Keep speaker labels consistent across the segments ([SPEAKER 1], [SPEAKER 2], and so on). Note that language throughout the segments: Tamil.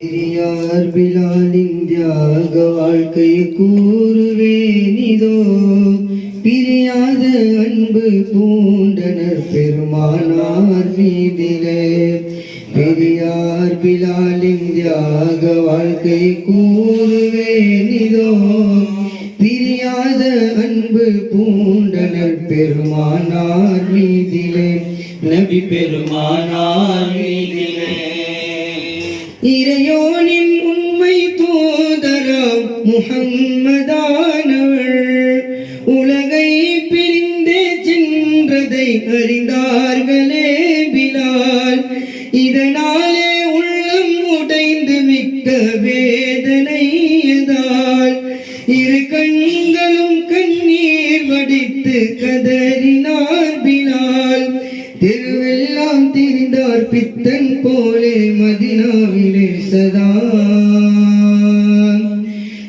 [SPEAKER 1] பெரியார் பிலாலின் தியாக வாழ்க்கை கூறுவேனிதோ பிரியாத அன்பு பூண்டனர் பெருமானார் மீதிலே பெரியார் பிலாலின் தியாக வாழ்க்கை கூறுவேனிதோ பிரியாத அன்பு பூண்டனர் பெருமானார் மீதிலே நபி பெருமானார் மீதிலே இறையோனின் உண்மை தூதராம் முகம்மதானவள் உலகை பிரிந்தே சென்றதை அறிந்தார்களே பிலால். இதனாலே உள்ளம் உடைந்து மிக்க வேதனையதால் இரு கண்களும் கண்ணீர் வடித்து கதறினார் பிலால் தெருவெல்லாம் பித்தன் போலே மதினாவிலே சதா.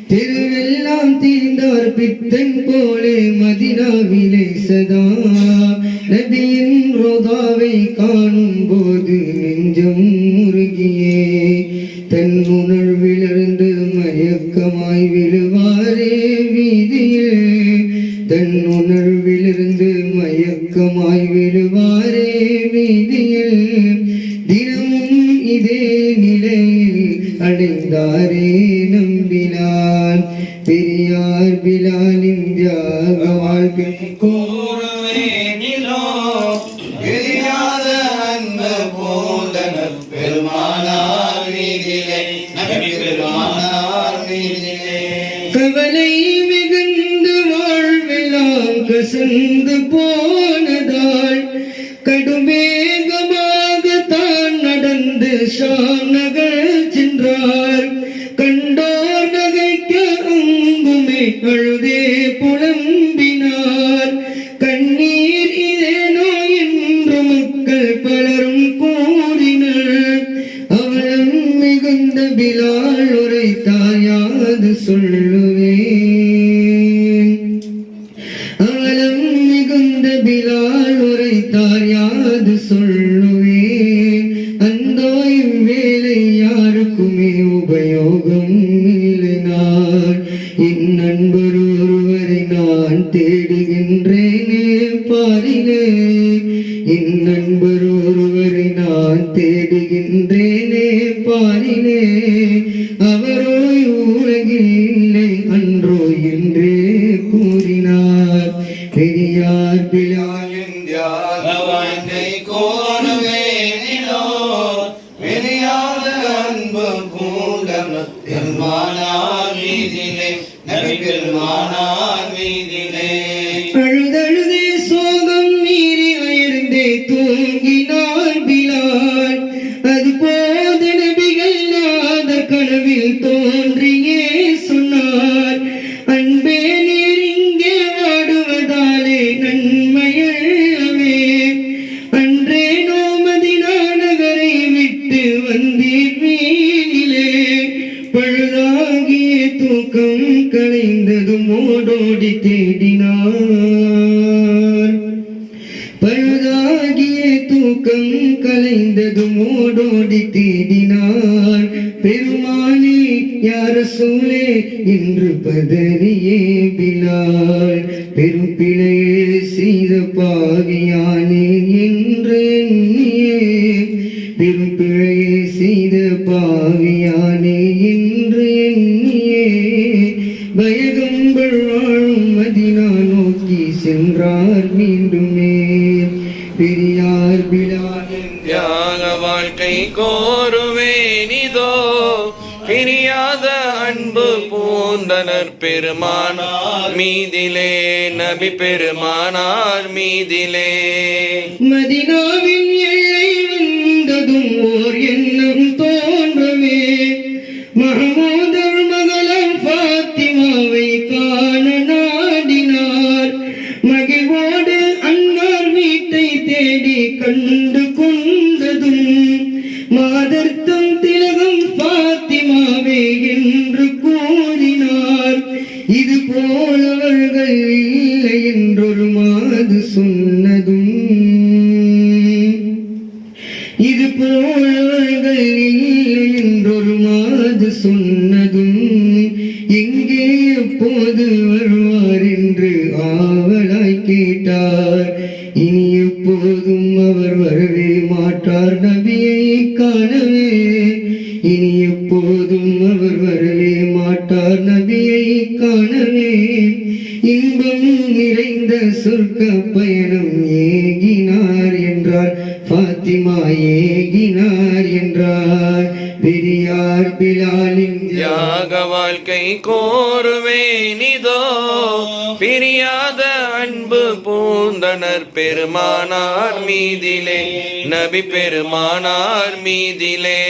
[SPEAKER 1] தெருவெல்லாம் தீர்ந்தார் பித்தன் போலே மதினாவிலே சதா. நபியின் ரோதாவை காணும் போது வாழ்வெல்லாம் கசந்து போனதால் கடுமேகமாக தான் நடந்து ஷாம் நகர் சென்றார். கண்டோர் நகைக்க அங்குமே அழுதே புலம்பினார். கண்ணீர் இதேனோ என்று மக்கள் பலரும் கூறினர். அவலம் மிகுந்த பிலால் உரைத்தார் யாது சொல்லுவேன் நான் தேடுகின்றேனே பாரிலே. என் நண்பர் ஒருவரை நான் தேடுகின்றேனே பாரிலே. அவரோ உலகில் இல்லை அன்றோ என்றே கூறினார். பெரியார் பிலால்
[SPEAKER 2] தியாக வாழ்க்கை அன்பு பூண்டனர் பெருமானா மீதிலே நபி பெருமானார்
[SPEAKER 1] தூங்கினார் பிலால் தேடினார் பெருமானே யார சூழே என்று பதறியே பிலால் பெரும் பிழையே செய்த பாவியானே என்று எண்ணியே. பெரும் செய்த பாவியானே என்று
[SPEAKER 2] பூந்தனர் பெருமானார் மீதிலே நபி பெருமானார் மீதிலே.
[SPEAKER 1] மதினாவின் எல்லை வந்ததும் ஓர் எண்ணம் என்றொரு சொன்னதும் இது போலவர்கள் இல்லை என்றொரு மாது சொன்னதும் எங்கே எப்போது வருவார் என்று ஆவலாய் கேட்டார். இனி எப்போதும் அவர் வரவே மாட்டார். நபியை காணவே இனி எப்போதும் சொர்க்க பயணம் ஏகினார் என்றார். பாத்திமா ஏகினார் என்றார். பெரியார் பிலாலின்
[SPEAKER 2] தியாக வாழ்க்கை கோருவேனிதோ பிரியாத அன்பு பூந்தனர் பெருமானார் மீதிலே. நபி பெருமானார் மீதிலே.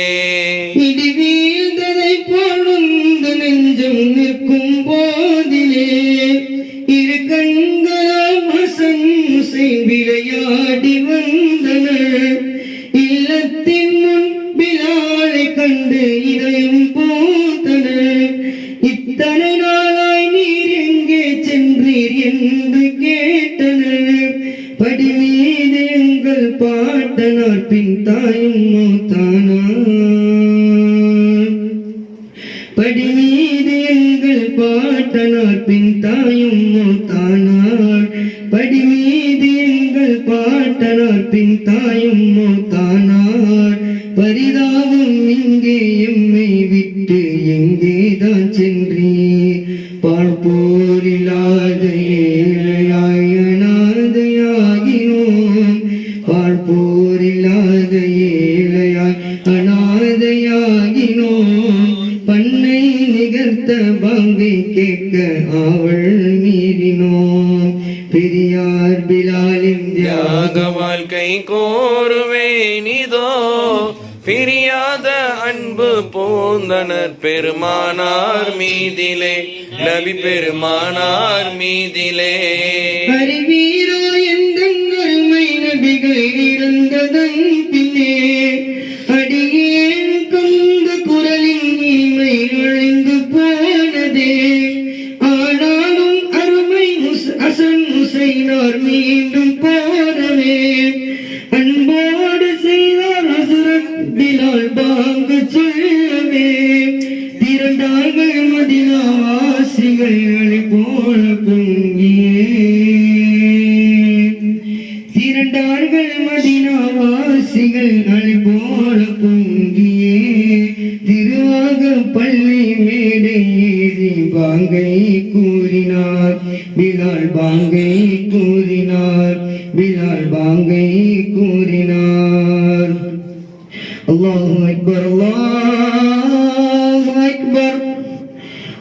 [SPEAKER 1] இத்தனை நாளாய் நீர் எங்கே சென்றீர் என்று கேட்டனர். படிமீது எங்கள் பாட்டனார் பின் தாயும் மூத்தானார். படிமீது எங்கள் பாட்டனார் பின் தாயும் மூத்தானார். ஏழையாய் அனாதையாகினோம் பார்ப்போரில்லாத ஏழையாய் அனாதையாகினோம். பண்ணை நிகர்த்த பங்கை கேட்க அவள் மீறினோம். பெரியார் பிலாலின் தியாக
[SPEAKER 2] தியாக வாழ்க்கை கோருவேனிதோ பிரியாத அன்பு போந்தனர் பெருமானார் மீதிலே நபி பெருமானார் மீதிலே.
[SPEAKER 1] ஹசரத் பாங்கு சொல்லவே திரண்டார்கள் மதினாவாசிகள் அழி போல பொங்கியே. திரண்டார்கள் மதினாவாசிகள் அழி போல பொங்கியே. திருவாக பள்ளி மேடை ஏறி பாங்கை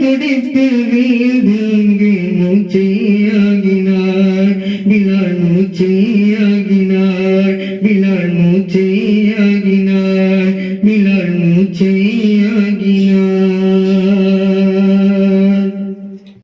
[SPEAKER 1] துடித்து வீழ்ந்து அங்கே மூச்சையாகினார் பிலால் மூச்சையாகினார்